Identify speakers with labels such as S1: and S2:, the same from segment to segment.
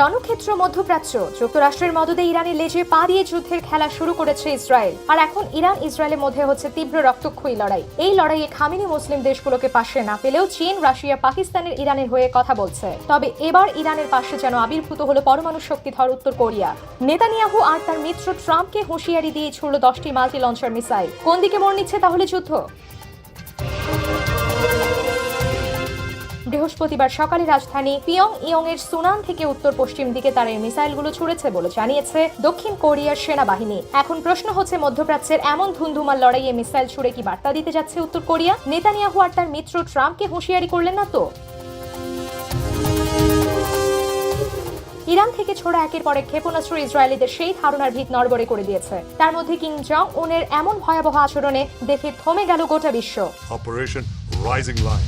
S1: রণক্ষেত্র মধ্যপ্রাচ্য। যুক্তরাষ্ট্রের মদদে ইরানের লেজে পা দিয়ে যুদ্ধের খেলা শুরু করেছে ইসরায়েল। আর এখন ইরান ইসরায়েলের মধ্যে হচ্ছে তীব্র রক্তক্ষয়ী লড়াই। এই লড়াইয়ে খামিনি মুসলিম দেশগুলোকে পাশে না পেলেও চীন, রাশিয়া, পাকিস্তানের ইরানের হয়ে কথা বলছে। তবে এবার ইরানের পাশে যেন আবির্ভূত হলো পরমাণু শক্তিধর উত্তর কোরিয়া। নেতানিয়াহু আর তার মিত্র ট্রাম্পকে হুঁশিয়ারি দিয়ে ছুড়ল দশটি মাল্টি লঞ্চার মিসাইল। কোন দিকে মোড় নিচ্ছে তাহলে যুদ্ধ? বৃহস্পতিবার সকালে রাজধানী পিয়ং ইয়ং এর সুনান থেকে উত্তর পশ্চিম দিকে তার এই মিসাইলগুলো ছুড়েছে বলে জানিয়েছে দক্ষিণ কোরিয়ার সেনাবাহিনী। এখন প্রশ্ন হচ্ছে, মধ্যপ্রাচ্যের এমন ধুন্ধুমার লড়াইয়ে মিসাইল ছুড়ে কি বার্তা দিতে যাচ্ছে উত্তর কোরিয়া? নেতানিয়াহু আর তার মিত্র ট্রাম্পকে হুঁশিয়ারি করলেন না তো? ইরান থেকে ছোড়া একের পর ক্ষেপণাস্ত্র ইসরায়েলিদের সেই ধারণার ভিত নড়বড়ে করে দিয়েছে। তার মধ্যে কিং জং উনের এমন ভয়াবহ আচরণে দেখে থমে গেল গোটা বিশ্ব।
S2: Operation Rising Lion.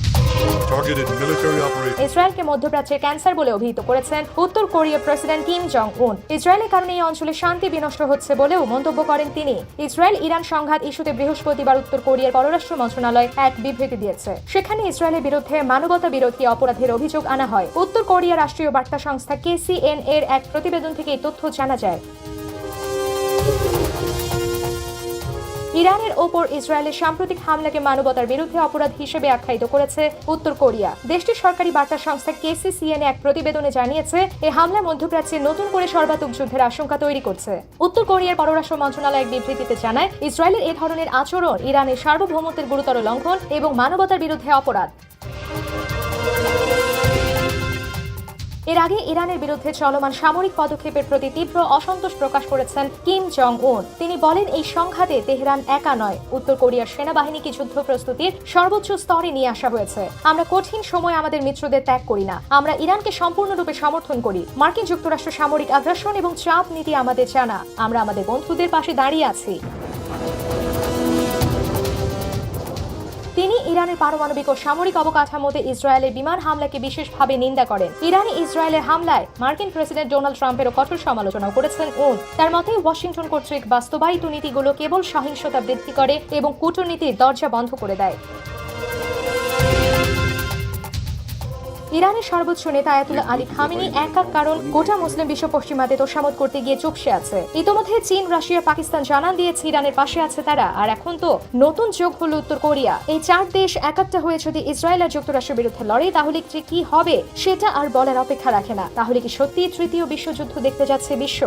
S2: Targeted military operation.
S1: ইসরায়েলকে মধ্যপ্রাচ্যের ক্যান্সার বলে অভিহিত করেছেন উত্তর কোরিয়ার প্রেসিডেন্ট কিম জং উন ইসরায়েলের কারণে এই অঞ্চলে শান্তি বিনষ্ট হচ্ছে বলেও মন্তব্য করেন তিনি। ইসরায়েল ইরান সংঘাত ইস্যুতে বৃহস্পতিবার উত্তর কোরিয়ার পররাষ্ট্র মন্ত্রণালয় এক বিবৃতি দিয়েছে। সেখানে ইসরায়েলের বিরুদ্ধে মানবতা বিরোধী অপরাধের অভিযোগ আনা হয়। উত্তর কোরিয়া রাষ্ট্রীয় বার্তা সংস্থা কেসিএন এর এক প্রতিবেদন থেকে এই তথ্য জানা যায়। ইরানের ওপর ইসরায়েলের সাম্প্রতিক হামলাকে মানবতার বিরুদ্ধে অপরাধ হিসেবে আখ্যায়িত করেছে উত্তর কোরিয়া। দেশটির সরকারি বার্তা সংস্থা কেসিসিএন এক প্রতিবেদনে জানিয়েছে এই হামলা মধ্যপ্রাচ্যে নতুন করে সর্বাত্মক যুদ্ধের আশঙ্কা তৈরি করছে। উত্তর কোরিয়ার পররাষ্ট্র মন্ত্রণালয় এক বিবৃতিতে জানায় ইসরায়েলের এ ধরনের আচরণ ইরানের সার্বভৌমত্বের গুরুতর লঙ্ঘন এবং মানবতার বিরুদ্ধে অপরাধ। এর আগে ইরানের বিরুদ্ধে চলমান সামরিক পদক্ষেপের প্রতি তীব্র অসন্তোষ প্রকাশ করেছেন কিম জং উন তিনি বলেন, এই সংঘাতে তেহরান একা নয়, উত্তর কোরিয়ার সেনাবাহিনীকে যুদ্ধ প্রস্তুতির সর্বোচ্চ স্তরে নিয়ে আসা হয়েছে। আমরা কঠিন সময় আমাদের মিত্রদের ত্যাগ করি না। আমরা ইরানকে সম্পূর্ণরূপে সমর্থন করি। মার্কিন যুক্তরাষ্ট্র সামরিক আগ্রাসন এবং চাপ নীতি আমাদের জানা। আমরা আমাদের বন্ধুদের পাশে দাঁড়িয়ে আছি। ইরানের পারমাণবিক ও সামরিক অবকাঠামোতে ইসরায়েলের বিমান হামলাকে বিশেষভাবে নিন্দা করেন। ইরানে ইসরায়েলের হামলায় মার্কিন প্রেসিডেন্ট ডোনাল্ড ট্রাম্পেরও কঠোর সমালোচনা করেছেন উন তার মতে, ওয়াশিংটন কর্তৃক বাস্তবায়িত নীতিগুলো কেবল সহিংসতা বৃদ্ধি করে এবং কূটনীতির দরজা বন্ধ করে দেয়। ইরানের সর্বোচ্চ নেতা আয়াতুল্লাহ আলী খামিনি এক এক কারণ গোটা মুসলিম বিশ্ব পশ্চিমাতে তোষামত করতে গিয়ে চুপসে আছে। ইতোমধ্যে চীন রাশিয়া পাকিস্তান জানান দিয়েছে ইরানের পাশে আছে তারা। আর এখন তো নতুন যোগ হলো উত্তর কোরিয়া। এই চার দেশ একাত্তা হয়ে যদি ইসরায়েল আর যুক্তরাষ্ট্রের বিরুদ্ধে লড়ে তাহলে কি কি হবে সেটা আর বলার অপেক্ষা রাখে না। তাহলে কি সত্যি তৃতীয় বিশ্বযুদ্ধ দেখতে যাচ্ছে বিশ্ব?